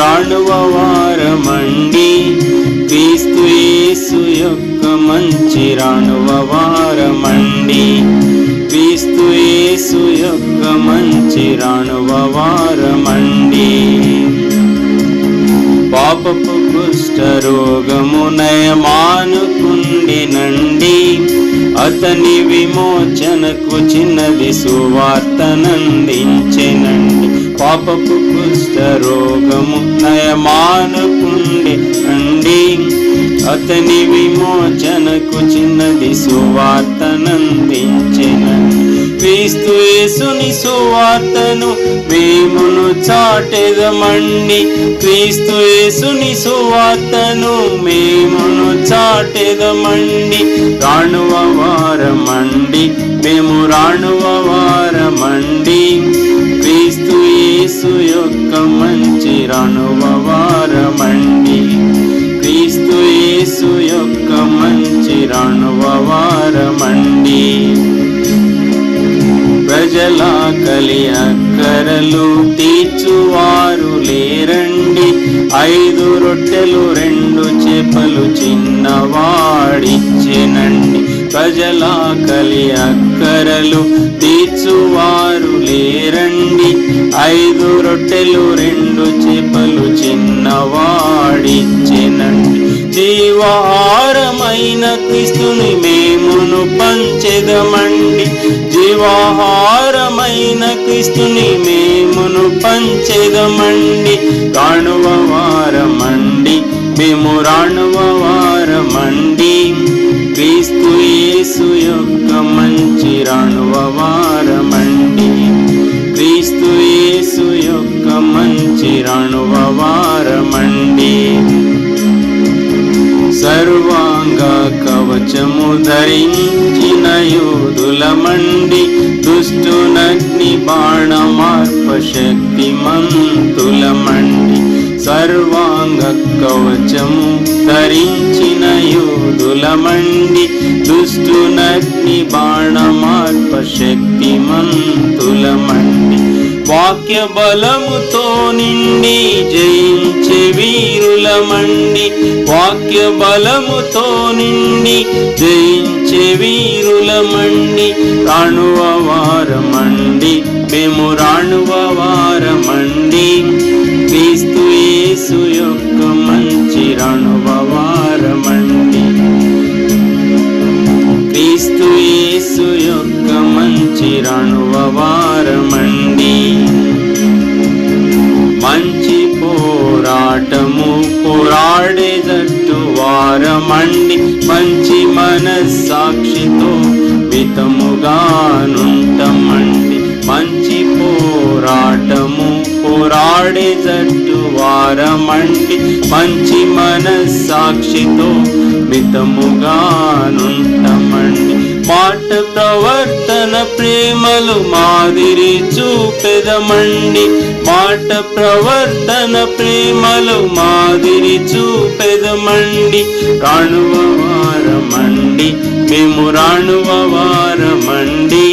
త్రాడువ వారమండి. క్రీస్తు యేసు యొక్క మంచి రాణువ వారమండి. క్రీస్తు యేసు యొక్క మంచి రాణువ పాపపు కుష్ఠ రోగము నయమానుకుండినండి అతని విమోచనకు చిన్నది సువార్తనందించెనండి. పాపపు కుష్ఠ రోగము నయమానుకుండి అండి అతని విమోచనకు చిన్నది సువార్తనందించెనండి. క్రీస్తు యేసుని సువార్తను మేమును చాటెదమండి. క్రీస్తు యేసుని సువార్తను మేమును చాటెదమండి. రాణువ వారమండి. మేము రాణువ వారమండి. క్రీస్తు యేసు యొక్క మంచి రాణువ వారమండి. క్రీస్తు యేసు యొక్క మంచి రాణువ వారమండి. ప్రజల కలి అక్కరలు తీర్చువారు లేరండి. ఐదు రొట్టెలు రెండు చేపలు చిన్నవాడిచ్చెనండి. ప్రజల కలి అక్కరలు తీర్చువారు లేరండి. ఐదు రొట్టెలు రెండు చేపలు చిన్నవాడిచ్చెనండి. జీవారమైన క్రీస్తుని పంచెదమండి జీవాహారమైన క్రీస్తుని మేమును పంచెదమండి. రాణువ వారమండి. మేము రాణువ వారమండి. క్రీస్తు యేసు యొక్క మంచి రాణువ వారమండి. క్రీస్తు యేసు యొక్క మంచి రాణువ వారమండి. సర్వాంగ కవచము ధరించిన యూదులమండి దుష్టునగ్ని బాణమార్ప శక్తి మంతులమండి సర్వాంగ కవచము ధరించిన యూదులమండి దుష్టునగ్ని బాణమార్ప శక్తి మంతులమండి వాక్య బలముతో నిండి జయించే వీరులమండి వాక్య బలముతో నిండి జయి వీరులమండి రాణువ వారమండి మేము రాణువ వారమండి క్రీస్తు యేసు యొక్క మంచి రాణువ వారమండి క్రీస్తు యేసు యొక్క మంచి రణువ వారమండి మంచి పోరాటము పోరాడే జట్టు వారమండి మంచి మనస్సాక్షితో వితముగానుంటమండి మంచి పోరాటము పోరాడే జట్టు వారమండి. మంచి మనస్సాక్షితో మితముగానుంటమండి. మాట ప్రవర్తన ప్రేమలు మాదిరి చూపెదమండి మాట ప్రవర్తన ప్రేమలు మాదిరి చూపెదమండి రాణువ వారమండి మేము రాణువ వారమండి